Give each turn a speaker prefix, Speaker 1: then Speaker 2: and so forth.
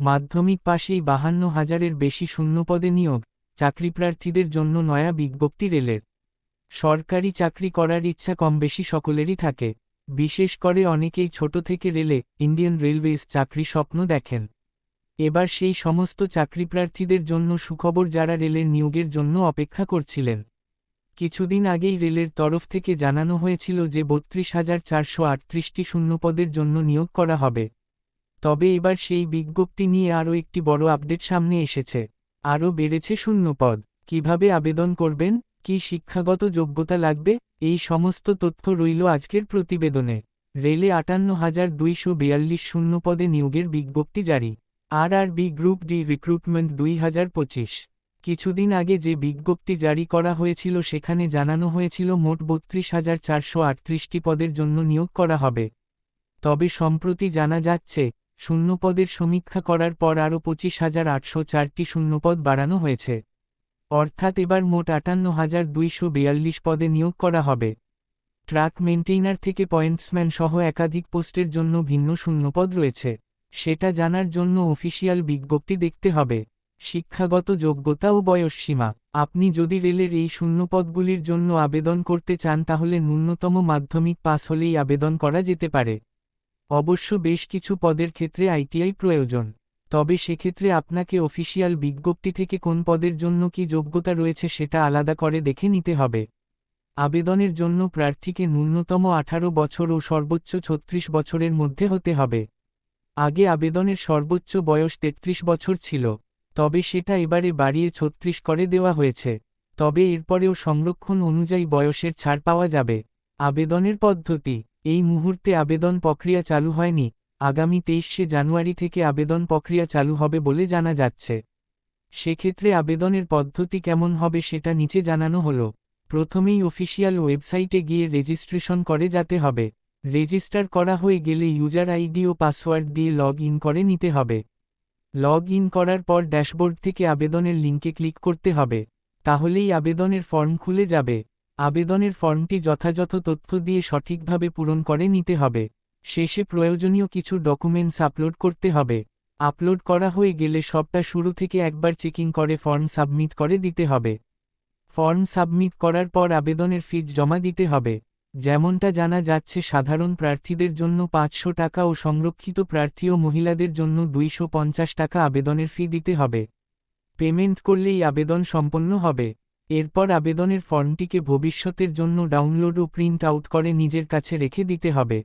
Speaker 1: মাধ্যমিক পাশেই বাহান্ন হাজারের বেশি শূন্যপদে নিয়োগ চাকরিপ্রার্থীদের জন্য নয়া বিজ্ঞপ্তি রেলের। সরকারি চাকরি করার ইচ্ছা কম বেশি সকলেরই থাকে। বিশেষ করে অনেকেই ছোট থেকে রেলে, ইন্ডিয়ান রেলওয়েজ চাকরি স্বপ্ন দেখেন। এবার সেই সমস্ত চাকরিপ্রার্থীদের জন্য সুখবর যারা রেলের নিয়োগের জন্য অপেক্ষা করছিলেন। কিছুদিন আগেই রেলের তরফ থেকে জানানো হয়েছিল যে বত্রিশ হাজার চারশো আটত্রিশটি শূন্যপদের জন্য নিয়োগ করা হবে। তবে এবার সেই বিজ্ঞপ্তি নিয়ে আরও একটি বড় আপডেট সামনে এসেছে। আরও বেড়েছে শূন্যপদ। কীভাবে আবেদন করবেন? কি শিক্ষাগত যোগ্যতা লাগবে? এই সমস্ত তথ্য রইল আজকের প্রতিবেদনে। রেলে আটান্ন হাজার দুইশো বিয়াল্লিশ শূন্যপদে নিয়োগের বিজ্ঞপ্তি জারি। R R B group D recruitment দুই হাজার পঁচিশ। কিছুদিন আগে যে বিজ্ঞপ্তি জারি করা হয়েছিল সেখানে জানানো হয়েছিল মোট বত্রিশ হাজার চারশো আটত্রিশটি পদের জন্য নিয়োগ করা হবে। তবে সম্প্রতি জানা যাচ্ছে শূন্যপদের সমীক্ষা করার পর আরও পঁচিশ হাজার আটশো চারটি শূন্যপদ বাড়ানো হয়েছে। অর্থাৎ এবার মোট আটান্ন হাজার দুইশো বিয়াল্লিশ পদে নিয়োগ করা হবে। ট্রাক মেইনটেইনার থেকে পয়েন্টসম্যান সহ একাধিক পোস্টের জন্য ভিন্ন শূন্যপদ রয়েছে। সেটা জানার জন্য অফিসিয়াল বিজ্ঞপ্তি দেখতে হবে। শিক্ষাগত যোগ্যতা ও বয়সসীমা আপনি যদি রেলের এই শূন্যপদগুলির জন্য আবেদন করতে চান তাহলে ন্যূনতম মাধ্যমিক পাস হলেই আবেদন করা যেতে পারে। অবশ্য বেশ কিছু পদের ক্ষেত্রে আইটিআই প্রয়োজন। তবে সেক্ষেত্রে আপনাকে অফিসিয়াল বিজ্ঞপ্তি থেকে কোন পদের জন্য কি যোগ্যতা রয়েছে সেটা আলাদা করে দেখে নিতে হবে। আবেদনের জন্য প্রার্থীকে ন্যূনতম আঠারো বছর ও সর্বোচ্চ ছত্রিশ বছরের মধ্যে হতে হবে। আগে আবেদনের সর্বোচ্চ বয়স তেত্রিশ বছর ছিল, তবে সেটা এবারে বাড়িয়ে ছত্রিশ করে দেওয়া হয়েছে। তবে এরপরেও সংরক্ষণ অনুযায়ী বয়সের ছাড় পাওয়া যাবে। আবেদনের পদ্ধতি এই মুহূর্তে আবেদন প্রক্রিয়া চালু হয়নি, আগামী তেইশে জানুয়ারি থেকে আবেদন প্রক্রিয়া চালু হবে বলে জানা যাচ্ছে। সেক্ষেত্রে আবেদনের পদ্ধতি কেমন হবে সেটা নিচে জানানো হলো। প্রথমেই অফিসিয়াল ওয়েবসাইটে গিয়ে রেজিস্ট্রেশন করে যেতে হবে। রেজিস্টার করা হয়ে গেলে ইউজার আইডি ও পাসওয়ার্ড দিয়ে লগ ইন করে নিতে হবে। লগ ইন করার পর ড্যাশবোর্ড থেকে আবেদনের লিঙ্কে ক্লিক করতে হবে। তাহলেই আবেদনের ফর্ম খুলে যাবে। আবেদনের ফর্মটি যথাযথ তথ্য দিয়ে সঠিকভাবে পূরণ করে নিতে হবে। শেষে প্রয়োজনীয় কিছু ডকুমেন্টস আপলোড করতে হবে। আপলোড করা হয়ে গেলে সবটা শুরু থেকে একবার চেকিং করে ফর্ম সাবমিট করে দিতে হবে। ফর্ম সাবমিট করার পর আবেদনের ফিজ জমা দিতে হবে। যেমনটা জানা যাচ্ছে, সাধারণ প্রার্থীদের জন্য পাঁচশো টাকা ও সংরক্ষিত প্রার্থী ও মহিলাদের জন্য দুইশো পঞ্চাশ টাকা আবেদনের ফি দিতে হবে। পেমেন্ট করলেই আবেদন সম্পন্ন হবে। এরপর আবেদনের ফর্মটিকে ভবিষ্যতের জন্য ডাউনলোড ও প্রিন্ট আউট করে নিজের কাছে রেখে দিতে হবে।